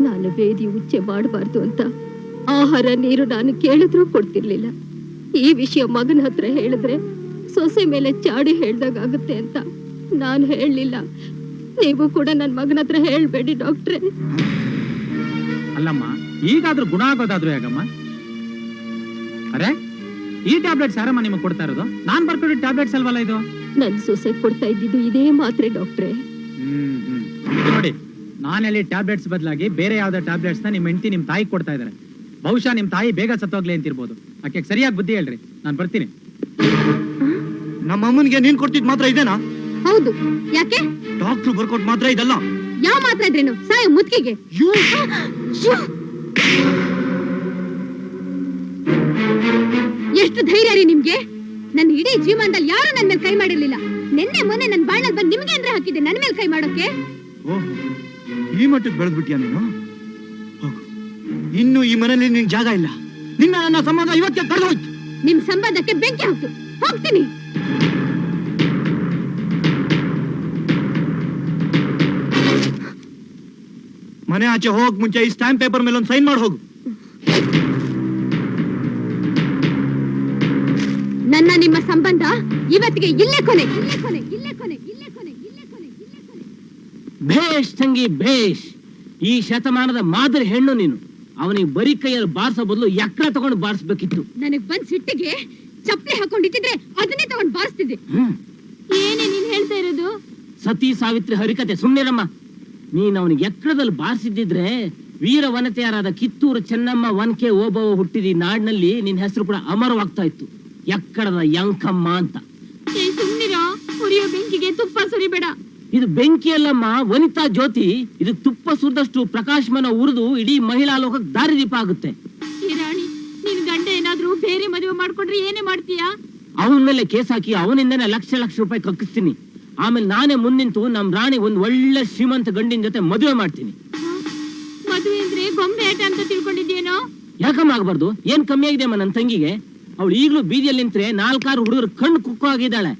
ನಾನು ಬೇದಿ ಉಚ್ಚೆ ಮಾಡಬಾರ್ದು ಅಂತ ಆಹಾರ ನೀರು ನಾನು ಕೇಳಿದ್ರೂ ಕೊಡ್ತಿರ್ಲಿಲ್ಲ. ಈ ವಿಷಯ ಮಗನ ಹತ್ರ ಹೇಳಿದ್ರೆ ಸೊಸೆ ಮೇಲೆ ಚಾಡಿ ಹೇಳ್ದಾಗುತ್ತೆ ಅಂತ ನಾನು ಹೇಳಲಿಲ್ಲ. ನೀವು ಕೂಡ ನನ್ನ ಮಗನ ಹತ್ರ ಹೇಳ್ಬೇಡಿ ಡಾಕ್ಟ್ರೆ. ಅಲ್ಲಮ್ಮ ಈಗಾದ್ರೂ ಗುಣ ಆಗೋದಾದ್ರೂ ಹೇಗಮ್ಮ? ಅರೆ ಈ ಟ್ಯಾಬ್ಲೆಟ್ಸ್ ಯಾರಮ್ಮ ನಿಮಗೆ ಕೊಡ್ತಾ ಇರೋದು? ನಾನ್ ಬರ್ಕೊಡಿ ಟ್ಯಾಬ್ಲೆಟ್ಸ್ ಅಲ್ವಲ್ಲ ಇದು? ನನ್ನ ಸೊಸೆ ಕೊಡ್ತಾ ಇದ್ದಿದ್ದು ಇದೇ ಮಾತ್ರೆ ಡಾಕ್ಟ್ರೆ. ಹ್ಮ್. ನಾನೆಲ್ಲಿ ಟ್ಯಾಬ್ಲೆಟ್ಸ್ ಬದಲಾಗಿ ಬೇರೆ ಯಾವ್ದೋ ಟ್ಯಾಬ್ಲೆಟ್ಸ್ ನಿಮ್ಮ ನಿಮ್ ಹೆಂಡತಿ ನಿಮ್ಮ ತಾಯಿ ಕೊಡ್ತಾ ಇದಾರೆ. ಬಹುಶಃ ನಿಮ್ ತಾಯಿ ಬೇಗ ಸತ್ತೋಗ್ಲಿ ಅಂತಿರ್ಬೋದು. ಆಕೆ ಸರಿಯಾಗಿ ಬುದ್ಧಿ ಹೇಳ್ರಿ ನಾನು ಬರ್ತೀನಿ. ನಮ್ಮ ಅಮ್ಮನಿಗೆ ನೀನ್ ಕೊಡ್ತಿದ್ ಮಾತ್ರ ಇದೇನಾ? ಹೌದು. ಯಾಕೆ? ಡಾಕ್ಟರ್ ಬರ್ಕೊಟ್ ಮಾತ್ರ ಇದಲ್ಲ. ಯಾವ ಮಾತ್ರ ಇದ್ರೇನು? ಸಾಯ ಮುತ್ಕಿಗೆ. ಎಷ್ಟು ಧೈರ್ಯ ರೀ ನಿಮ್ಗೆ? ನನ್ನ ಇಡೀ ಜೀವನದಲ್ಲಿ ಯಾರು ನನ್ನ ಮೇಲೆ ಕೈ ಮಾಡಿರ್ಲಿಲ್ಲ. ನಿನ್ನೆ ಮೊನ್ನೆ ನನ್ನ ಬಾಳ್ನಲ್ಲಿ ಬಂದು ನಿಮ್ಗೆ ಅಂದ್ರೆ ಹಾಕಿದ್ದೆ ನನ್ನ ಮೇಲೆ ಕೈ ಮಾಡೋಕೆ? ಓಹೋ ಈ ಮಟ್ಟಕ್ಕೆ ಬೆಳೆದ್ಬಿಟ್ಯಾ ನೀನು? ಇನ್ನು ಈ ಮನೆಯಲ್ಲಿ ನಿನ್ ಜಾಗ ಇಲ್ಲ. ನಿನ್ನ ನನ್ನ ಸಂಬಂಧ ಇವತ್ತೇ ಕಳೆದೋಯ್ತು ನಿಮ್ ಸಂಬಂಧಕ್ಕೆ ಬೆಂಕಿ ಹಾಕ್ತು. ಹೋಗ್ತೀನಿ. ಮನೆ ಆಚೆ ಹೋಗ್ ಮುಂಚೆ ಈ ಸ್ಟಾಂಪ್ ಪೇಪರ್ ಮೇಲೆ ಒಂದು ಸೈನ್ ಮಾಡಿ ಹೋಗು. ನನ್ನ ನಿಮ್ಮ ಸಂಬಂಧ ಇವತ್ತಿಗೆ ಇಲ್ಲೇ ಕೊನೆ. ಇಲ್ಲೇ ಕೊನೆ ಇಲ್ಲೇ ಕೊನೆ ಇಲ್ಲೇ ಕೊನೆ ಇಲ್ಲೇ ಕೊನೆ ಇಲ್ಲೇ ಕೊನೆ ಭೇಷ್ ತಂಗಿ ಭೇಷ್. ಈ ಶತಮಾನದ ಮಾದರಿ ಹೆಣ್ಣು ನೀನು. ಅವನಿಗೆ ಬರಿ ಕೈಯಲ್ಲಿ ಬಾರಿಸೋ ಬದಲು ಯಕ್ರ ತಗೊಂಡು ಬಾರಿಸ್ಬೇಕಿತ್ತು. ನನಗೆ ಬಂದ್ ಸಿಟ್ಟಿಗೆ ಚಪ್ಪಲಿ ಹಾಕೊಂಡಿಟ್ಟಿದ್ರೆ ಅದನ್ನೇ ತಗೊಂಡು ಬಾರಿಸ್ತಿದ್ದೆ. ಏನೇ ನೀನ್ ಹೇಳ್ತಾ ಇರೋದು? ಸತಿ ಸಾವಿತ್ರಿ ಹರಿಕತೆ ಸುಮ್ನಿರಮ್ಮ. ನೀನ್ ಅವನಿಗೆ ಎಕ್ರದಲ್ಲಿ ಬಾರಿಸಿದ್ದಿದ್ರೆ ವೀರ ವನತೆಯರಾದ ಕಿತ್ತೂರು ಚೆನ್ನಮ್ಮ ವನಕೆ ಓಬವ್ವ ಹುಟ್ಟಿದ ಈ ನಾಡಿನಲ್ಲಿ ನಿನ್ ಹೆಸರು ಕೂಡ ಅಮರವಾಗ್ತಾ ಇತ್ತು. ಎಕ್ಕಡದ ಯಂಕಮ್ಮ ಅಂತ. ಏ ಸುಮ್ನಿರೋ ಉರಿಯೋ ಬೆಂಕಿಗೆ ತುಪ್ಪ ಸುರಿಬೇಡ. ಇದು ಬೆಂಕಿಯಲ್ಲಮ್ಮ ವನಿತಾ ಜ್ಯೋತಿ. ಇದು ತುಪ್ಪ ಸುರಿದಷ್ಟು ಪ್ರಕಾಶಮನ ಉರಿದು ಇಡೀ ಮಹಿಳಾ ಲೋಕಕ್ಕೆ ದಾರಿದೀಪ ಆಗುತ್ತೆ. ರಾಣಿ ನಿನ್ ಗಂಡ ಏನಾದ್ರೂ ಬೇರೆ ಮದುವೆ ಮಾಡ್ಕೊಂಡ್ರೆ ಏನೇ ಮಾಡ್ತೀಯಾ? ಅವನ ಮೇಲೆ ಕೇಸ್ ಹಾಕಿ ಅವನಿಂದನೇ ಲಕ್ಷ ಲಕ್ಷ ರೂಪಾಯಿ ಕಕ್ಕಿಸ್ತೀನಿ. ಆಮೇಲೆ ನಾನೇ ಮುಂದಿಂತು ನಮ್ ರಾಣಿ ಒಂದ್ ಒಳ್ಳೆ ಶ್ರೀಮಂತ ಗಂಡಿನ ಜೊತೆ ಮದುವೆ ಮಾಡ್ತೀನಿ. ಮದುವೆ ಅಂದ್ರೆ ಗೊಂಬೆ ಆಟ ಅಂತ ಯಾಕಮ್ಮ ಆಗಬಾರ್ದು? ಏನ್ ಕಮ್ಮಿ ಆಗಿದೆ ಅಮ್ಮ ನನ್ನ ತಂಗಿಗೆ? ಅವಳು ಈಗಲೂ ಬೀದಿಯಲ್ಲಿ ನಿಂತ್ರೆ ನಾಲ್ಕಾರು ಹುಡುಗರು ಕಣ್ಣು ಕುಕ್ಕು ಆಗಿದ್ದಾಳೆ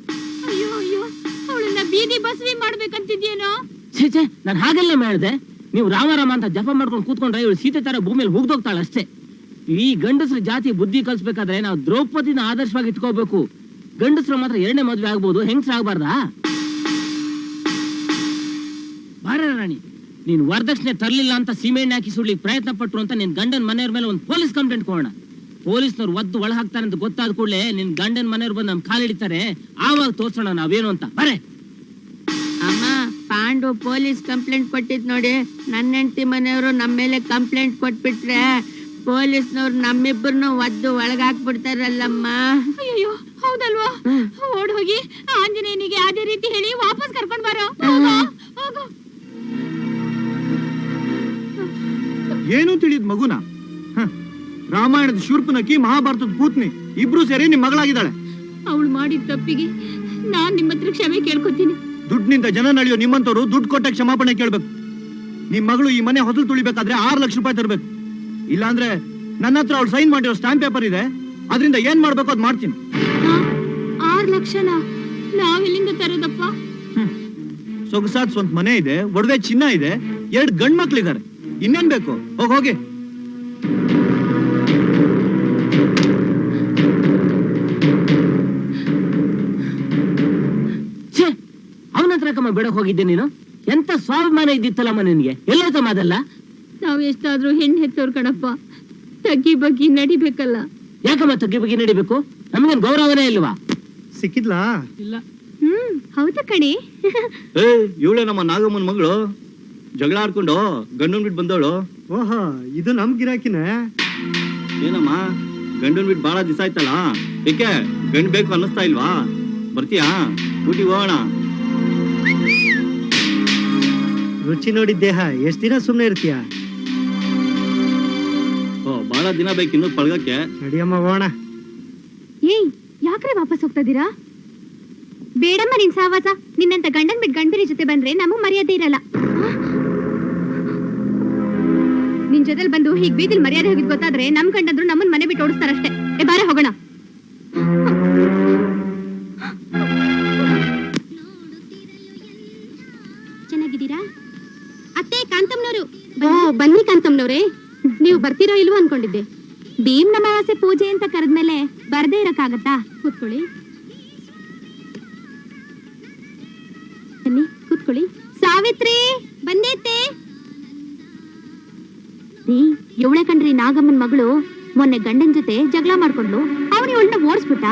ಬೀದಿ ಬಸವಿ ಮಾಡ್ಬೇಕಂತಿದ್ಯೇನೋ ಛೇ ಛೇ, ನಾನು ಹಾಗೆಲ್ಲ ಮಾಡಿದೆ. ನೀವು ರಾಮರಾಮ ಅಂತ ಜಪ ಮಾಡ್ಕೊಂಡು ಕೂತ್ಕೊಂಡ್ರೆ ಇವಳು ಸೀತೆ ತರ ಭೂಮಿಯಲ್ಲಿ ಹೋಗ್ದೋಗ್ತಾಳೆ ಅಷ್ಟೇ. ಈ ಗಂಡಸ್ರ ಜಾತಿ ಬುದ್ಧಿ ಕಲ್ಸ್ಬೇಕಾದ್ರೆ ನಾವು ದ್ರೌಪದಿನ ಆದರ್ಶವಾಗಿ ಇಟ್ಕೋಬೇಕು. ಗಂಡಸ್ರು ಮಾತ್ರ ಎರಡನೇ ಮದ್ವೆ ಆಗ್ಬೋದು, ಹೆಂಗ್ಸ್ರ ಆಗ್ಬಾರ್ದಾ? ಬಾರ ರಾಣಿ, ನೀನ್ ವರದಕ್ಷಿಣೆ ತರ್ಲಿಲ್ಲ ಅಂತ ಸೀಮೆಣ್ಣೆ ಹಾಕಿ ಸುಡ್ಲಿಕ್ಕೆ ಪ್ರಯತ್ನ ಪಟ್ರು ಅಂತ ನಿನ್ ಗಂಡನ ಮನೆಯವ್ರ ಮೇಲೆ ಒಂದು ಪೊಲೀಸ್ ಕಂಪ್ಲೇಂಟ್ ಕೊಡೋಣ. ಪೊಲೀಸ್ನವ್ರು ಒದ್ದು ಒಳ ಹಾಕ್ತಾರೆ ಅಂತ ಗೊತ್ತಾದ ಕೂಡಲೇ ನಿನ್ ಗಂಡನ ಮನೆಯವ್ರು ಬಂದು ನಮ್ ಕಾಲಿಡಿತಾರೆ. ಆವಾಗ ತೋರ್ಸೋಣ ನಾವೇನು ಅಂತ. ಬರೇ ಅಮ್ಮ ಪಾಂಡು ಪೊಲೀಸ್ ಕಂಪ್ಲೇಂಟ್ ಕೊಟ್ಟಿದ್ ನೋಡಿ. ನನ್ನ ಹೆಂಡತಿ ಮನೆಯವರು ನಮ್ಮ ಮೇಲೆ ಕಂಪ್ಲೇಂಟ್ ಕೊಟ್ಬಿಟ್ರೆ ಪೊಲೀಸ್ನವ್ರು ನಮ್ಮಿಬ್ಬರನ್ನು ಒದ್ದು ಒಳಗಾಕ್ಬಿಡ್ತಾರಲ್ಲಮ್ಮ. ಅಯ್ಯೋ ಹೌದಲ್ವಾ? ಓಡ್ ಹೋಗಿ ಆಂಜನೇಯನಿಗೆ ಅದೇ ರೀತಿ ಹೇಳಿ ವಾಪಸ್ ಕರ್ಕೊಂಡ್ ಬರೋ. ಹೋಗೋ, ಹೋಗೋ. ಏನು ತಿಳಿದ್ ಮಗುನ? ಹ. ರಾಮಾಯಣದ ಶೂರ್ಪನಕಿ ಮಹಾಭಾರತದ ಪೂತ್ನಿ ಇಬ್ರು ಸೇರಿ ನಿಮ್ ಮಗಳಾಗಿದ್ದಾಳೆ. ಅವಳು ಮಾಡಿದ ತಪ್ಪಿಗೆ ನಾನ್ ನಿಮ್ಮ ಹತ್ರ ಕ್ಷಮೆ ಕೇಳ್ಕೊತೀನಿ. ದುಡ್ಡಿನಿಂದ ಜನ ನಳಿಯೋ ನಿಮ್ಮಂತವ್ರು ದುಡ್ಡು ಕೊಟ್ಟ ಕ್ಷಮಾಪಣೆ ಕೇಳ್ಬೇಕು. ನಿಮ್ ಮಗಳು ಈ ಮನೆ ಹೊಸಲು ತುಳಿಬೇಕಾದ್ರೆ ಆರು ಲಕ್ಷ ರೂಪಾಯಿ ತರಬೇಕು. ಇಲ್ಲಾಂದ್ರೆ ನನ್ನ ಹತ್ರ ಅವ್ಳು ಸೈನ್ ಮಾಡಿರೋ ಸ್ಟಾಂಪ್ ಪೇಪರ್ ಇದೆ ಅದರಿಂದ ಏನ್ ಮಾಡ್ಬೇಕು ಅದು ಮಾಡ್ತೀನಿ. ಆರು ಆರ್ ಲಕ್ಷನ ನಾವೆಲ್ಲಿಂದ ತರೋದಪ್ಪ? ಸೊಗಸಾದ ಸ್ವಂತ ಮನೆ ಇದೆ ಒಡವೆ ಚಿನ್ನ ಇದೆ ಎರಡು ಗಂಡ್ ಮಕ್ಳಿದ್ದಾರೆ ಇನ್ನೇನ್ ಬೇಕು? ಹೋಗ್ ಹೋಗಿ. ಕಮ್ಮ ಬಿಡಕ್ ಹೋಗಿದ್ದೆ ನೀನು? ಎಂತ ಸ್ವಾಭಿಮಾನ ಇದ್ದಿತ್ತಲ್ಲಮ್ಮ ನಿನಗೆ? ಎಲ್ಲೋತಮ್ಮ ಅದಲ್ಲ? ನಾವು ಎಷ್ಟಾದ್ರೂ ಹೆಣ್ಣು ಹೆತ್ತೋರ್ ಕಣಪ್ಪ. ತಗ್ಗಿ ಬಗ್ಗಿ ನಡಿಬೇಕಲ್ಲ. ಯಾಕಮ್ಮ ತಗ್ಗಿ ಬಗ್ಗೆ ನಡಿಬೇಕು? ನಮಗೇನ್ ಗೌರವನೇ ಇಲ್ವಾ? ಸಿಕ್ಕಿದ್ಲಾ? ಇಲ್ಲ. ಹ್ಮ್ ಹೌದಾ ಕಣೆ. ಏ ಇವಳೆ ನಮ್ಮ ನಾಗಮ್ಮನ ಮಗಳು? ಜಗಳ ಆಡ್ಕೊಂಡು ಗಂಡನ್ ಬಿಟ್ಟು ಬಂದವಳು? ಓಹೋ ಇದು ನಮ್ ಗಿರಾಕಿನೇ. ಏನಮ್ಮ ಗಂಡನ್ ಬಿಟ್ಟು ಬಹಳ ದಿವಸ ಆಯ್ತಲ್ಲ? ಏಕೆ ಗಂಡ್ ಬೇಕು ಅನ್ನಿಸ್ತಾ ಇಲ್ವಾ? ಬರ್ತೀಯಾ? ಊಟಿಗೆ ಹೋಗೋಣ. ರುಚಿ ನೋಡಿ ದೇಹ ಎಷ್ಟ್ ದಿನ ಸುಮ್ನೆ ಇರ್ತೀಯ? ಓ ಬಹಳ ದಿನ ಬೇಕು ಇನ್ನೂ ಪಳಗಕ್ಕೆ. ನಡಿಯಮ್ಮ ಹೋಣ ಏಯ್ ಯಾಕ್ರೆ ವಾಪಸ್ ಹೋಗ್ತಾ ಇದೀರಾ? ಬೇಡಮ್ಮ ನಿನ್ ಸಾವಾಸ ನಿನ್ನಂತ ಗಂಡನ್ ಬಿಟ್ ಗಂಡರಿ ಜೊತೆ ಬಂದ್ರೆ ನಮಗ್ ಮರ್ಯಾದೆ ಇರಲ್ಲ. ನಿನ್ ಜೊತೆಲ್ ಬಂದು ಹೀಗ್ ಬೀದಿಲ್ ಮರ್ಯಾದೆ ಹೋಗಿದ್ ಗೊತ್ತಾದ್ರೆ ನಮ್ ಗಂಡಂದ್ರು ನಮ್ಮನ್ ಮನೆ ಬಿಟ್ಟು ಓಡಿಸ್ತಾರಷ್ಟೇ. ಏ ಬಾರೆ ಹೋಗೋಣ. ಬರ್ತೀರೋ ಇಲ್ವೋ ಅನ್ಕೊಂಡಿದ್ದೆ. ಭೀಮ್ ಅಮಾವಾಸ್ಯೆ ಪೂಜೆ ಅಂತ ಕರೆದ್ಮೇಲೆ ಬರ್ದೇ ಇರಕ್ಕಾಗತ್ತಾ? ಕೂತ್ಕೊಳ್ಳಿ. ಬನ್ನಿ ಕೂತ್ಕೊಳ್ಳಿ. ಸಾವಿತ್ರಿ ಬಂದೈತೆ. ಇವಳೆ ಕಂಡ್ರಿ ನಾಗಮ್ಮನ್ ಮಗಳು. ಮೊನ್ನೆ ಗಂಡನ್ ಜೊತೆ ಜಗಳ ಮಾಡ್ಕೊಂಡ್ಲು. ಅವನು ಇವಳನ್ನ ಓಡಿಸ್ಬಿಟ್ಟ.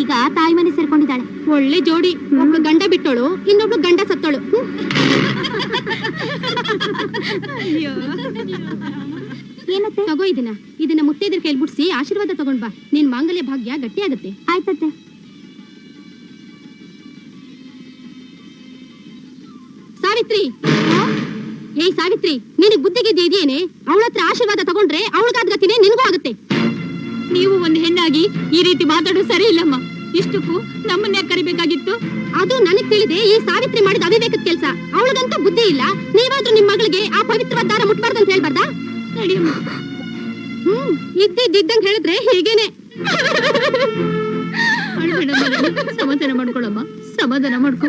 ಈಗ ತಾಯಿ ಮನೆ ಸೇರ್ಕೊಂಡಿದ್ದಾಳೆ. ಒಳ್ಳೆ ಜೋಡಿ. ಒಬ್ಳು ಗಂಡ ಬಿಟ್ಟೋಳು ಇನ್ನೊಬ್ಳು ಗಂಡ ಸತ್ತೋಳು. ಏನತ್ತೆ? ತಗೋ ಇದನ್ನ. ಇದನ್ನ ಮುತ್ತೈದರ್ ಕೈಲಿ ಬಿಡ್ಸಿ ಆಶೀರ್ವಾದ ತಗೊಂಡ್ ಬಾ. ನಿನ್ ಮಾಂಗಲ್ಯ ಭಾಗ್ಯ ಗಟ್ಟಿ ಆಗತ್ತೆ. ಆಯ್ತತ್ತೆ. ಸಾವಿತ್ರಿ! ಏಯ್ ಸಾವಿತ್ರಿ ನಿನಗ್ ಬುದ್ಧಿಗಿದ್ದ ಇದೆಯೇನೆ ಅವಳ ಹತ್ರ ಆಶೀರ್ವಾದ ತಗೊಂಡ್ರೆ ಅವಳಿಗಾದ ಗತಿನೇ ನಿನಗೂ ಆಗುತ್ತೆ. ನೀವು ಒಂದು ಹೆಣ್ಣಾಗಿ ಈ ರೀತಿ ಮಾತಾಡೋದು ಸರಿ ಇಲ್ಲಮ್ಮ. ಇಷ್ಟಕ್ಕೂ ನಮ್ಮನ್ನೇ ಕರಿಬೇಕಾಗಿತ್ತು? ಅದು ನನಗ್ ತಿಳಿದೆ ಈ ಸಾವಿತ್ರಿ ಮಾಡಿದ ಅವಿವೇಕದ ಕೆಲಸ. ಅವಳಗಂತೂ ಬುದ್ಧಿ ಇಲ್ಲ. ನೀವಾದ್ರೂ ನಿಮ್ ಮಗಳಿಗೆ ಆ ಪವಿತ್ರವಾದ ದಾರ ಮುಟ್ಬಾರ್ದಂತ ಅಂತ ಹೇಳ್ಬಾರ್ದಾ? ನಡಿಯಮ್ಮ. ಹ್ಮ್, ಇದ್ದಿದ್ದಂಗೆ ಹೇಳಿದ್ರೆ ಹೀಗೇನೆ. ಸಮಾಧಾನ ಮಾಡ್ಕೊಳಮ್ಮ ಸಮಾಧಾನ ಮಾಡ್ಕೊ.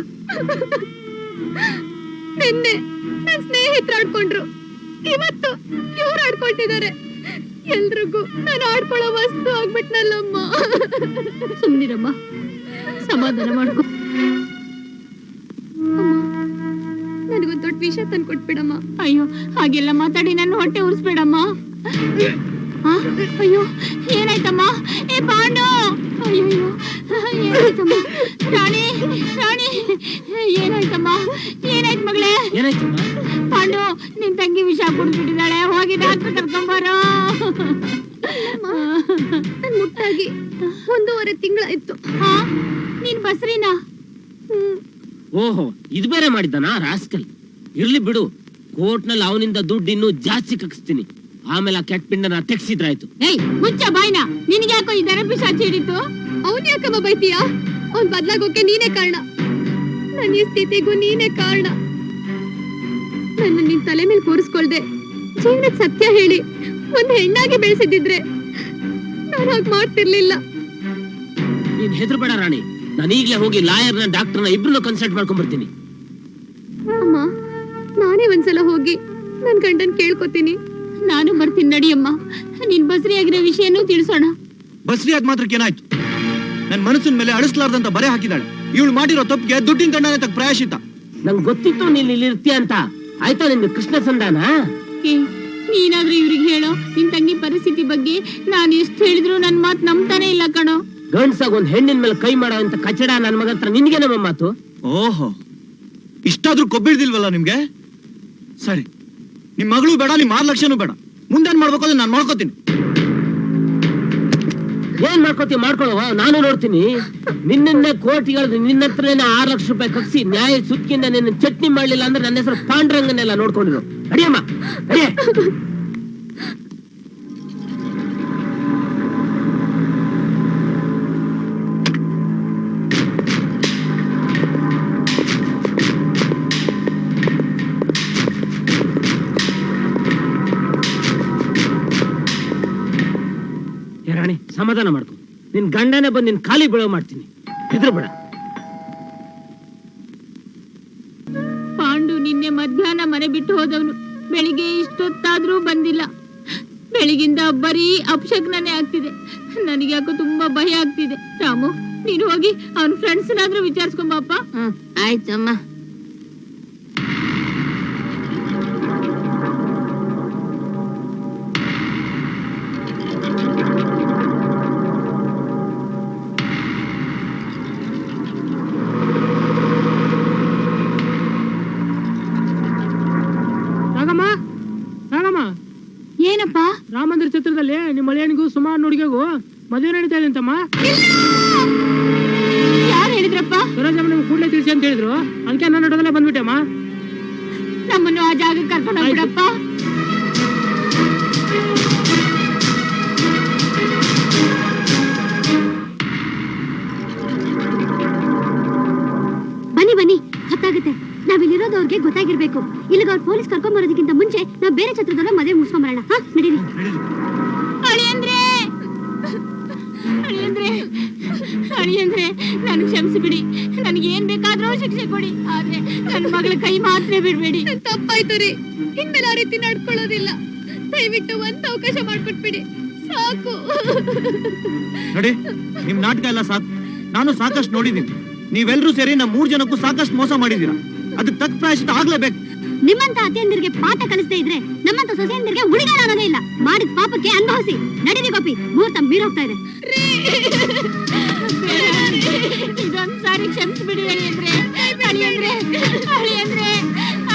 ನಿನ್ನೆ ನನ್ ಸ್ನೇಹಿತರು ಆಡ್ಕೊಂಡ್ರು. ಇವತ್ತು ಇವ್ರು ಆಡ್ಕೊಳ್ತಿದ್ದಾರೆ. ಎಲ್ರಿಗೂ ನಾನು ಆಡ್ಕೊಳ್ಳೋ ವಸ್ತು ಆಗ್ಬಿಟ್ನಲ್ಲಮ್ಮ. ಸುಮ್ನಿರಮ್ಮ, ಸಮಾಧಾನ ಮಾಡ್ಕೊ. ದೊಡ್ಡ ತಂದು ಕೊಟ್ಬಿಡಮ್ಮ ಅಯ್ಯೋ ಹಾಗೆಲ್ಲ ಮಾತಾಡಿ ನನ್ನ ಹೊಟ್ಟೆ ಉರಿಸ್ಬೇಡಮ್ಮ? ಅಯ್ಯೋ ಏನಾಯ್ತಮ್ಮ? ಏ ಪಾಂಡು! ಅಯ್ಯೋ ಏನಾಯ್ತಮ್ಮ? ರಾಣಿ ರಾಣಿ ಏನಾಯ್ತಮ್ಮ? ಏನಾಯ್ತು ಮಗಳೇ? ಪಾಂಡು ನಿನ್ ತಂಗಿ ವಿಷ ಕುಡಿದ್ಬಿಟ್ಟಿದ್ದಾಳೆ. ಹೋಗಿ ಡಾಕ್ಟರ್ ಕರ್ಕೊಂಬಾರೋ ನನ್ ಮುಟ್ಟಾಗಿ ಒಂದೂವರೆ ತಿಂಗಳಾಯ್ತು. ಹಾ ನೀನ್ ಬಸ್ರಿನಾ? ಓಹೋ ಇದು ಬೇರೆ ಮಾಡಿದ್ದಾನಾ ರಾಸ್ಕಲ್? ಇರ್ಲಿ ಬಿಡು. ಕೋರ್ಟ್ನಲ್ಲಿ ಅವನಿಂದ ದುಡ್ಡು ಇನ್ನೂ ಜಾಸ್ತಿ ಕಕ್ಸ್ತೀನಿ. ಆಮೇಲೆ ಆ ಕೆಟ್ಟ ಪಿಂಡನ ತೆಗ್ಸಿದ್ರಾಯ್ತು. ಏಯ್ ಮುಚ್ಚ ಬಾಯ್ನ ನಿನ್ಗೆ ಯಾಕೋ ಈ ದರ ಪಿಶಾಚಿ ಹಿಡಿತು ಅವನ್ ಯಾಕಮ್ಮ ಬೈತೀಯ? ಅವ್ನ್ ಬದ್ಲಾಗೋಕೆ ನೀನೇ ಕಾರಣ. ನನ್ನ ಈ ಸ್ಥಿತಿಗೂ ನೀನೇ ಕಾರಣ. ನನ್ನ ನಿನ್ ತಲೆ ಮೇಲೆ ಕೂರಿಸ್ಕೊಳ್ದೆ. ಜೀವನದ ಸತ್ಯ ಹೇಳಿ. ಒಂದ್ ಹೆಣ್ಣಾಗಿ ಬೆಳೆಸಿದ್ದಿದ್ರೆ ನಾನು ಹಾಗೆ ಮಾಡ್ತಿರ್ಲಿಲ್ಲ. ನೀನ್ ಹೆದರ್ಬೇಡ ರಾಣಿ. ನಾನು ಈಗಲೇ ಹೋಗಿ ಲಾಯರ್ನ ಡಾಕ್ಟರ್ನ ಇಬ್ರು ಕನ್ಸಲ್ಟ್ ಮಾಡ್ಕೊಂಡ್ ಬರ್ತೀನಿ ನಾನೇ ಒಂದ್ಸಲ ಹೋಗಿ ನನ್ ಗಂಡನ್ ಕೇಳ್ಕೊತೀನಿ. ನಾನು ಬರ್ತೀನಿ ನಡಿಯಮ್ಮ. ನೀನ್ ಬಸರಿ ಆಗಿರೋ ವಿಷಯನೂ ತಿಳಿಸೋಣ. ಬಸ್ರಿ ಆದ್ ಮಾತ್ರಕ್ಕೆ ಏನಾಯ್ತು? ನನ್ ಮನಸ್ಸಿನ ಮೇಲೆ ಅಳಿಸ್ಲಾರ್ದಂತ ಬರೆ ಹಾಕಿದಾಳೆ ಇವಳು ಮಾಡಿರೋ ತಪ್ಪಿಗೆ ದುಡ್ಡಿನ ದಂಡನೆ ತಕ್ಕ ಪ್ರಾಯಶಿತ ನಂಗೆ ಗೊತ್ತಿತ್ತು ನೀನ್ ಇಲ್ಲಿ ಇರ್ತೀಯ ಅಂತ. ಆಯ್ತಾ ನಿಂದು ಕೃಷ್ಣ ಸಂಧಾನ? ಏ, ನೀನಾದ್ರೂ ಇವ್ರಿಗೆ ಹೇಳೋ? ನಿನ್ ತಂಗಿ ಪರಿಸ್ಥಿತಿ ಬಗ್ಗೆ ನಾನು ಎಷ್ಟು ಹೇಳಿದ್ರು ನನ್ ಮಾತು ನಂಬ್ತಾನೆ ಇಲ್ಲ ಕಣೋ. ಗಂಡ್ಸಾಗ ಒಂದ್ ಹೆಣ್ಣಿನ ಮೇಲೆ ಕೈ ಮಾಡೋ ಅಂತ ಕಚಡ ನನ್ ಮಗ ಹತ್ರ ನಿನ್ಗೆ ನಮ್ಮ ಮಾತು? ಓಹೋ. ಇಷ್ಟಾದ್ರೂ ಕೊಬ್ಬಿಡ್ದಿಲ್ವಲ್ಲ ನಿಮ್ಗೆ? ಸರಿ. ನಿಮ್ ಮಗಳು ಬೇಡ, ನಿಮ್ ಆರ್ ಲಕ್ಷನೂ ಬೇಡ. ಮುಂದೇನ್ ಮಾಡ್ಬೇಕು ಅಂದ್ರೆ ನಾನು ಮಾಡ್ಕೋತೀನಿ. ಏನ್ ಮಾಡ್ಕೋತಿ ಮಾಡ್ಕೊಳ್ಳುವ? ನಾನು ನೋಡ್ತೀನಿ. ನಿನ್ನ ಕೋರ್ಟ್ಗಳು ನಿನ್ನ ಹತ್ರನೇ ಆರು ಲಕ್ಷ ರೂಪಾಯಿ ಕಗ್ಸಿ ನ್ಯಾಯ ಸುತ್ತಿಂದ ನಿನ್ನ ಚಟ್ನಿ ಮಾಡ್ಲಿಲ್ಲ ಅಂದ್ರೆ ನನ್ನ ಹೆಸರು ಪಾಂಡ್ರಂಗನ್ನೆಲ್ಲ ನೋಡ್ಕೊಂಡಿರು. ಅಡಿಯಮ್ಮ, ಅಡಿಯ. ಸಮಾಧಾನ ಮಾಡ್ಕೊ. ನಿನ್ ಗಂಡನೇ ಬಂದು ನಿನ್ ಖಾಲಿ ಬೀಳೋ ಮಾಡ್ತೀನಿ. ಹೆದ್ರು ಬೇಡ ಪಾಂಡು ನಿನ್ನೆ ಮಧ್ಯಾಹ್ನ ಮನೆ ಬಿಟ್ಟು ಹೋದವನು. ಬೆಳಿಗ್ಗೆ ಇಷ್ಟೊತ್ತಾದ್ರೂ ಬಂದಿಲ್ಲ. ಬೆಳಿಗಿಂದ ಬರೀ ಅಪಶಕ್ನೇ ಆಗ್ತಿದೆ. ನನಗೆ ಯಾಕೋ ತುಂಬಾ ಭಯ ಆಗ್ತಿದೆ. ರಾಮು ನೀನು ಹೋಗಿ ಅವನ ಫ್ರೆಂಡ್ಸ್ನಾದ್ರೂ ವಿಚಾರಿಸ್ಕೊಂಬಪ್ಪ ಹ್ಮ್ ಆಯ್ತಮ್ಮ. ಅಳಿಯನಿಗೂ ಸುಮಾರು ನೋಡಿಗೆಗೂ ಮದುವೆ ನಡೀತಾ ಇದೆ ಅಂತಮ್ಮ. ಯಾರು ಹೇಳಿದ್ರಪ್ಪ? ಸುರಜಮ್ಮ ನಿಮ್ಗೆ ಕೂಡಲೇ ತಿಳಿಸಿ ಅಂತ ಹೇಳಿದ್ರು. ಅದಕ್ಕೆ ನಾನು ನೋಡೋದಲ್ಲ ಬಂದ್ಬಿಟ್ಟೆಮ್ಮ. ನಮ್ಮನ್ನು ಆ ಜಾಗಕ್ಕೆ ಕರ್ಕೊಂಡು ಹೋಗ್ಬಿಡಪ್ಪ. ಬನ್ನಿ ಬನ್ನಿ. ಹೊತ್ತಾಗುತ್ತೆ. ನಾವಿಲ್ಲಿರೋದು ಅವ್ರಿಗೆ ಗೊತ್ತಾಗಿರ್ಬೇಕು. ಇಲ್ಲಿಗೆ ಅವ್ರು ಪೊಲೀಸ್ ಕರ್ಕೊಂಡ್ ಬರೋದಕ್ಕಿಂತ ಮುಂಚೆ ನಾವು ಬೇರೆ ಛತ್ರದಲ್ಲ ಮದುವೆ ಮುಗಿಸ್ಕೊಂಡ್ ಬರೋಣ ಹಾ ನಡೀರಿ. ತಪ್ಪಾಯ್ತು ರೀ ಇನ್ಮೇಲೆ ಆ ರೀತಿ ನಡ್ಕೊಳ್ಳೋದಿಲ್ಲ. ದಯವಿಟ್ಟು ಒಂದ್ ಅವಕಾಶ ಮಾಡ್ಕೊಟ್ಬಿಡಿ. ಸಾಕು. ನೋಡಿ ನಿಮ್ ನಾಟಕ ಎಲ್ಲ ಸಾಕು. ನಾನು ಸಾಕಷ್ಟು ನೋಡಿದ್ದೀನಿ. ನೀವೆಲ್ಲರೂ ಸೇರಿ ನಮ್ಮ ಮೂರ್ ಜನಕ್ಕೂ ಸಾಕಷ್ಟು ಮೋಸ ಮಾಡಿದೀರಾ ಅದು ತಕ್ಕ ಪ್ರಾಯಶ್ಚಿತ ಆಗ್ಲೇಬೇಕು. ನಿಮ್ಮಂತ ಅತ್ಯಂದಿರಿಗೆ ಪಾಠ ಕಲಿಸದೇ ಇದ್ರೆ ನಮ್ಮಂತ ಸೊಸೆಯಂದಿರಿಗೆ ಉಳಿಗಾಲ ಅನ್ನೋದೇ ಇಲ್ಲ. ಮಾಡಿದ ಪಾಪಕ್ಕೆ ಅನುಭವಿಸಿ. ನಡೀರಿ ಗೋಪಿ ಮೂರ್ತ ಮೀರೋಗ್ತಾ ಇದೆ. ಇದೊಂದ್ ಸಾರಿ ಕ್ಷಮಿಸ್ಬಿಡಿ ಅಳಿಯಂದ್ರೆ. ಅಳಿಯಂದ್ರೆ ಅಳಿಯಂದ್ರೆ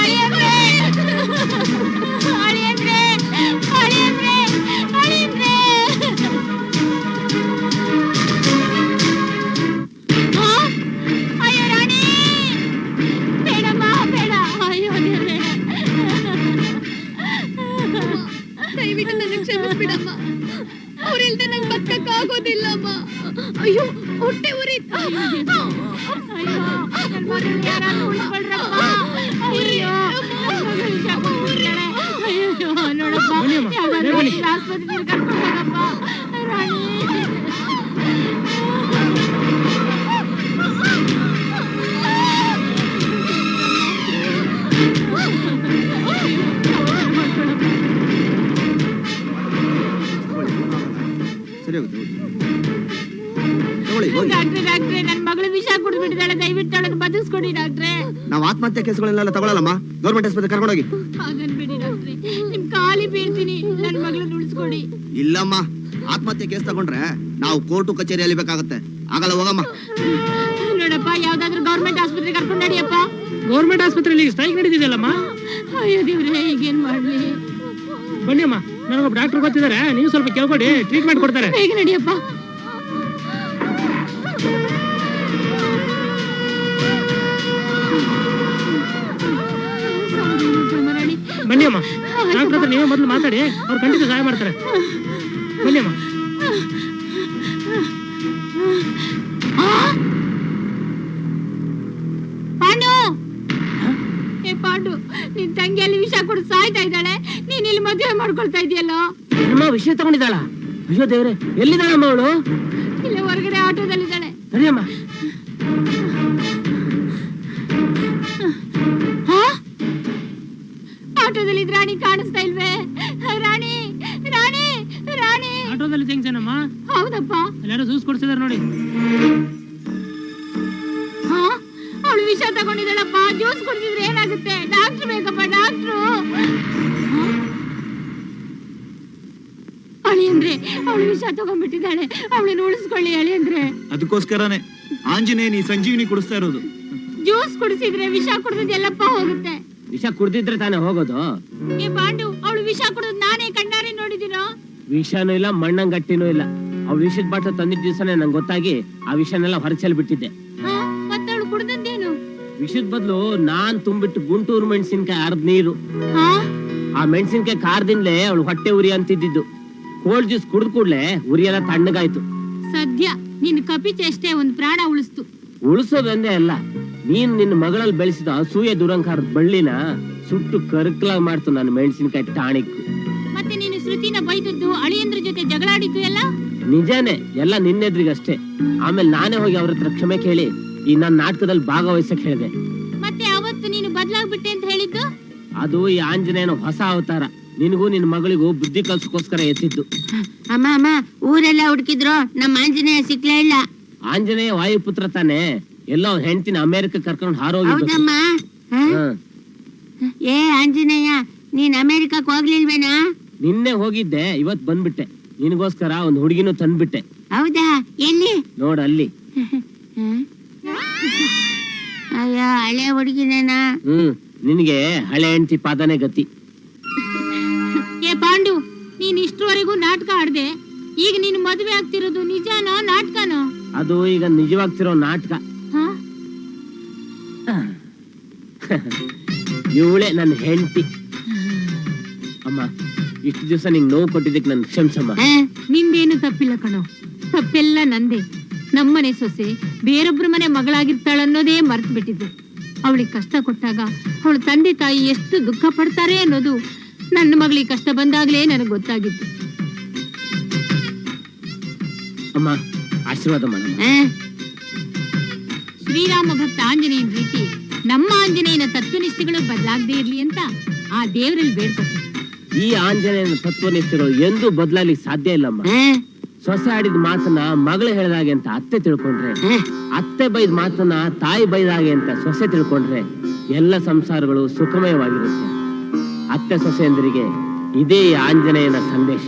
ಅಳಿಯಂದ್ರೆ. ಆಸ್ಪತ್ರೆಗೆ ಕರ್ಕೊಂಡ್ ಹೋಗಪ್ಪ. ರಾಣಿ ಸರಿ ಹೋಗುತ್ತೆ ತಗೊಳ್ಳಿ ಡಾಕ್ಟ್ರೆ ಡಾಕ್ಟ್ರೆ ನನ್ ಮಗಳು ವಿಷ ಕುಡ್ದ್ಬಿಟ್ಟಿದ್ದಾಳೆ ದಯವಿಟ್ಟು ಅವಳನ್ನ ಬದುಕಿಸ್ಕೊಡಿ ಡಾಕ್ಟ್ರೆ ನಾವು ಆತ್ಮಹತ್ಯೆ ಕೇಸುಗಳನ್ನೆಲ್ಲ ತಗೊಳ್ಳಲ್ಲಮ್ಮ ಗೌರ್ಮೆಂಟ್ ಆಸ್ಪತ್ರೆ ಕರ್ಕೊಂಡೋಗಿ. ಡಾಕ್ಟ್ರೆ ನಿಮ್ ಕಾಲಿ ಬೀಳ್ತೀನಿ. ನನ್ ಮಗಳನ್ನ ಉಳಿಸ್ಕೊಡಿ. ಇಲ್ಲಮ್ಮ ಆತ್ಮಹತ್ಯೆ ಕೇಸ್ ತಗೊಂಡ್ರೆ ನಾವು ಕೋರ್ಟು ಕಚೇರಿ ಅಲಿಬೇಕಾಗತ್ತೆ ಆಗಲ್ಲ ಹೋಗಮ್ಮ. ನೋಡಪ್ಪ ಯಾವ್ದಾದ್ರು ಗೌರ್ಮೆಂಟ್ ಆಸ್ಪತ್ರೆ ಕರ್ಕೊಂಡು ನಡಿಯಪ್ಪ? ಗೌರ್ಮೆಂಟ್ ಆಸ್ಪತ್ರೆಯಲ್ಲಿ ಸ್ಟ್ರೈಕ್ ನಡೀತಿದೆಯಲ್ಲಮ್ಮ? ಅಯ್ಯೋ ದೇವ್ರೆ ಈಗೇನ್ ಮಾಡ್ಲಿ? ಬನ್ನಿ ಅಮ್ಮ ನನಗೊಬ್ಬ ಡಾಕ್ಟರ್ ಗೊತ್ತಿದ್ದಾರೆ. ನೀವು ಸ್ವಲ್ಪ ಕೇಳ್ಕೊಡಿ ಟ್ರೀಟ್ಮೆಂಟ್ ಕೊಡ್ತಾರೆ. ಹೇಗೆ ನಡಿಯಪ್ಪ. ಬನ್ನಿ ಅಮ್ಮ. ಡಾಕ್ಟರ್ ಹತ್ರ ನೀವೇ ಮೊದಲು ಮಾತಾಡಿ ಅವ್ರು ಖಂಡಿತ ಸಹಾಯ ಮಾಡ್ತಾರೆ. ಬನ್ನಿ ಅಮ್ಮ. ಪಾಂಡು! ಏ ಪಾಂಡು ನಿನ್ ತಂಗಿಯಲ್ಲಿ ವಿಷ ಕೊಡು ಸಾಯ್ತಾ ಇದ್ದಾಳೆ. ನೀನ್ ಇಲ್ಲಿ ಮದುವೆ ಮಾಡ್ಕೊಳ್ತಾ ಇದೆಯಲ್ಲ? ಅಮ್ಮ ವಿಷಯ ತಗೊಂಡಿದ್ದಾಳ? ಅಯ್ಯೋ ದೇವ್ರೆ ಎಲ್ಲಿದ್ದಾಳಮ್ಮ ಅವಳು? ಇಲ್ಲ ಹೊರಗಡೆ ಆಟೋದಲ್ಲಿದ್ದಾಳೆ. ಸರಿಯಮ್ಮ. ಆಟೋದಲ್ಲಿ ರಾಣಿ ಕಾಣಿಸ್ತಾ ಇಲ್ವೇ? ರಾಣಿ ರಾಣಿ ರಾಣಿ. ಆಟೋದಲ್ಲಿ ಜಂಕ್ಷನಮ್ಮ ಹೌದಪ್ಪ. ಎಲ್ಲರೂ ಸೂಸ್ ಕೊಡ್ಸಿದಾರೆ ನೋಡಿ. ಹಾ ಅವಳು ವಿಷ ತಗೊಂಡಿದ್ದಾಳಪ್ಪ. ಜ್ಯೂಸ್ ಕುಡಿದಿದ್ರೆ ಏನಾಗುತ್ತೆ? ಡಾಕ್ಟ್ರು ಬೇಕಪ್ಪ ಡಾಕ್ಟ್ರು. ಅಳಿಯಂದ್ರೆ ಅವಳು ವಿಷ ತಗೊಂಡ್ಬಿಟ್ಟಿದ್ದಾಳೆ. ಅವಳನ್ನ ಉಳಿಸ್ಕೊಳ್ಳಿ ಅಳಿಯಂದ್ರೆ ಅದಕ್ಕೋಸ್ಕರನೇ ಆಂಜನೇಯನ್ ಈ ಸಂಜೀವಿನಿ ಕುಡಿಸ್ತಾ ಇರೋದು. ಜ್ಯೂಸ್ ಕುಡಿಸಿದ್ರೆ ವಿಷ ಕುಡಿದ್ರೆ ಎಲ್ಲಪ್ಪ ಹೋಗುತ್ತೆ. ವಿಷ ಕುಡ್ದಿದ್ರೆ ತಾನೇ ಹೋಗೋದು? ಏ ಪಾಂಡು ಅವಳು ವಿಷ ಕುಡಿದ್ ನಾನೇ ಕಣ್ಣಾರೆ ನೋಡಿದಿರೋ? ವಿಷನೂ ಇಲ್ಲ ಮಣ್ಣಂಗಟ್ಟಿನೂ ಇಲ್ಲ. ಅವ್ಳು ವಿಷದ ಬಾಟ್ಲು ತಂದಿದ್ದ ದಿವಸನೇ ನಂಗೆ ಗೊತ್ತಾಗಿ ಆ ವಿಷನೆಲ್ಲ ಹೊರಚೆಲ್ ಬಿಟ್ಟಿದ್ದೆ. ಮತ್ತವಳು ಕುಡ್ದದ್ದೇನು ವಿಷದ ಬದಲು ನಾನ್ ತುಂಬಿಟ್ಟು ಗುಂಟೂರು ಮೆಣಸಿನ್ಕಾಯಿ ಅರ್ಧ ನೀರು. ಹಾ? ಆ ಮೆಣಸಿನ್ಕಾಯಿ ಕಾರ್ದಿಂದಲೇ ಅವಳು ಹೊಟ್ಟೆ ಉರಿ ಅಂತಿದ್ದಿದ್ದು. ಕೋಲ್ಡ್ ಜ್ಯೂಸ್ ಕುಡ್ದ್ ಕೂಡ್ಲೆ ಉರಿ ಎಲ್ಲ ತಣ್ಣಗಾಯ್ತು. ಸದ್ಯ ನಿನ್ ಕಪಿ ಚೇಷ್ಟೆ ಒಂದ್ ಪ್ರಾಣ ಉಳಿಸ್ತು. ಉಳಿಸೋದೊಂದೇ ಅಲ್ಲ. ನೀನ್ ನಿನ್ನ ಮಗಳಲ್ಲಿ ಬೆಳೆಸಿದ ಅಸೂಯೆ ದುರಂಕಾರದ ಬಳ್ಳಿನ ಸುಟ್ಟು ಕರ್ಕಲಾಗ್ ಮಾಡ್ತು ನನ್ನ ಮೆಣಸಿನಕಾಯಿ ಟಾಣಿಕ್ ಮತ್ತೆ ನೀನು ಶ್ರುತಿನ ಬೈದದ್ದು ಅಳಿಯಂದ್ರ ಜೊತೆ ಜಗಳಾಡಿದ್ದು ಎಲ್ಲ? ನಿಜಾನೇ ಎಲ್ಲ ನಿನ್ನೆದ್ರಿಗಷ್ಟೇ. ಆಮೇಲೆ ನಾನೇ ಹೋಗಿ ಅವ್ರ ಹತ್ರ ಕ್ಷಮೆ ಕೇಳಿ ಈ ನನ್ನ ನಾಟಕದಲ್ಲಿ ಭಾಗವಹಿಸಕ್ ಹೇಳಿದೆ. ಮತ್ತೆ ಅವತ್ತು ನೀನು ಬದಲಾಗ್ಬಿಟ್ಟೆ ಅಂತ ಹೇಳಿದ್ದು? ಅದು ಈ ಆಂಜನೇಯನ ಹೊಸ ಅವತಾರ. ನಿನಗೂ ನಿನ್ನ ಮಗಳಿಗೂ ಬುದ್ಧಿ ಕಲ್ಸಕ್ಕೋಸ್ಕರ ಎತ್ತಿದ್ದು. ಅಮ್ಮ ಅಮ್ಮ ಊರೆಲ್ಲ ಹುಡುಕಿದ್ರು ನಮ್ಮ ಆಂಜನೇಯ ಸಿಕ್ಲೇ ಇಲ್ಲ. ಆಂಜನೇಯ ವಾಯುಪುತ್ರ ತಾನೇ. ಎಲ್ಲೋ ಹೆಂಡತಿನ ಅಮೇರಿಕ ಕರ್ಕೊಂಡು ಹಾರೋಗಿ ಹೌದಮ್ಮ. ಹ? ಏ ಆಂಜನೇಯ ನೀನ್ ಅಮೆರಿಕಕ್ ಹೋಗ್ಲಿಲ್ವೇನಾ? ನಿನ್ನೆ ಹೋಗಿದ್ದೆ ಇವತ್ ಬಂದ್ಬಿಟ್ಟೆ. ನಿನಗೋಸ್ಕರ ಒಂದ್ ಹುಡುಗಿನೂ ತಂದ್ಬಿಟ್ಟೆ. ಹೌದಾ? ಎಲ್ಲಿ? ನೋಡ ಅಲ್ಲಿ. ಅಯ್ಯೋ ಹಳೆ ಹುಡುಗಿನೇನಾ? ಹ್ಮ್ ನಿನಗೆ ಹಳೆ ಹೆಂಡತಿ ಪಾದನೆ ಗತಿ. ಏ ಪಾಂಡು ನೀನ್ ಇಷ್ಟರವರೆಗೂ ನಾಟಕ ಆಡ್ದೆ. ಈಗ ನೀನು ಮದುವೆ ಆಗ್ತಿರೋದು ನಿಜಾನೋ ನಾಟಕನೋ? ಅದು ಈಗ ನಿಜವಾಗ್ತಿರೋ ನಾಟಕ. ಇವಳೆ ನನ್ನ ಹೆಂಡತಿ. ಅಮ್ಮ ಇಷ್ಟು ದಿವಸ ನಿಂಗೆ ನೋವು ಕೊಟ್ಟಿದ್ದಕ್ಕೆ ನನ್ ಕ್ಷಮಿಸಮ್ಮ. ನಿಂದೇನು ತಪ್ಪಿಲ್ಲ ಕಣೋ. ತಪ್ಪೆಲ್ಲ ನಂದೇ. ನಮ್ಮನೆ ಸೊಸೆ ಬೇರೊಬ್ರ ಮನೆ ಮಗಳಾಗಿರ್ತಾಳನ್ನೋದೇ ಮರ್ತು ಬಿಟ್ಟಿದ್ದೆ ಅವಳಿಗೆ ಕಷ್ಟ ಕೊಟ್ಟಾಗ ಅವಳ ತಂದೆ ತಾಯಿ ಎಷ್ಟು ದುಃಖ ಪಡ್ತಾರೆ ಅನ್ನೋದು ನನ್ನ ಮಗಳಿಗೆ ಕಷ್ಟ ಬಂದಾಗ್ಲೇ ನನಗೆ ಗೊತ್ತಾಗಿತ್ತು. ಅಮ್ಮ ಆಶೀರ್ವಾದ ಮಾಡಮ್ಮ. ಶ್ರೀರಾಮ ಭಕ್ತ ಆಂಜನೇಯನ ರೀತಿ. ನಮ್ಮ ಆಂಜನೇಯನ ತತ್ವನಿಷ್ಠೆಗಳು ಬದಲಾಗದೇ ಇರಲಿ ಅಂತ ಆ ದೇವರಲ್ಲಿ ಬೇಡ್ಕೊತೀನಿ ಈ ಆಂಜನೇಯನ ತತ್ವನಿಷ್ಠೆಗಳು ಎಂದೂ ಬದಲಾಗ್ಲಿಕ್ಕೆ ಸಾಧ್ಯ ಇಲ್ಲಮ್ಮ. ಸೊಸೆ ಆಡಿದ ಮಾತನ್ನ ಮಗಳು ಹೇಳಿದಾಗೆ ಅಂತ ಅತ್ತೆ ತಿಳ್ಕೊಂಡ್ರೆ ಅತ್ತೆ ಬೈದ ಮಾತನ್ನ ತಾಯಿ ಬೈದಾಗೆ ಅಂತ ಸೊಸೆ ತಿಳ್ಕೊಂಡ್ರೆ ಎಲ್ಲ ಸಂಸಾರಗಳು ಸುಖಮಯವಾಗಿರುತ್ತೆ. ಅತ್ತೆ ಸೊಸೆಯಂದರಿಗೆ ಇದೇ ಆಂಜನೇಯನ ಸಂದೇಶ.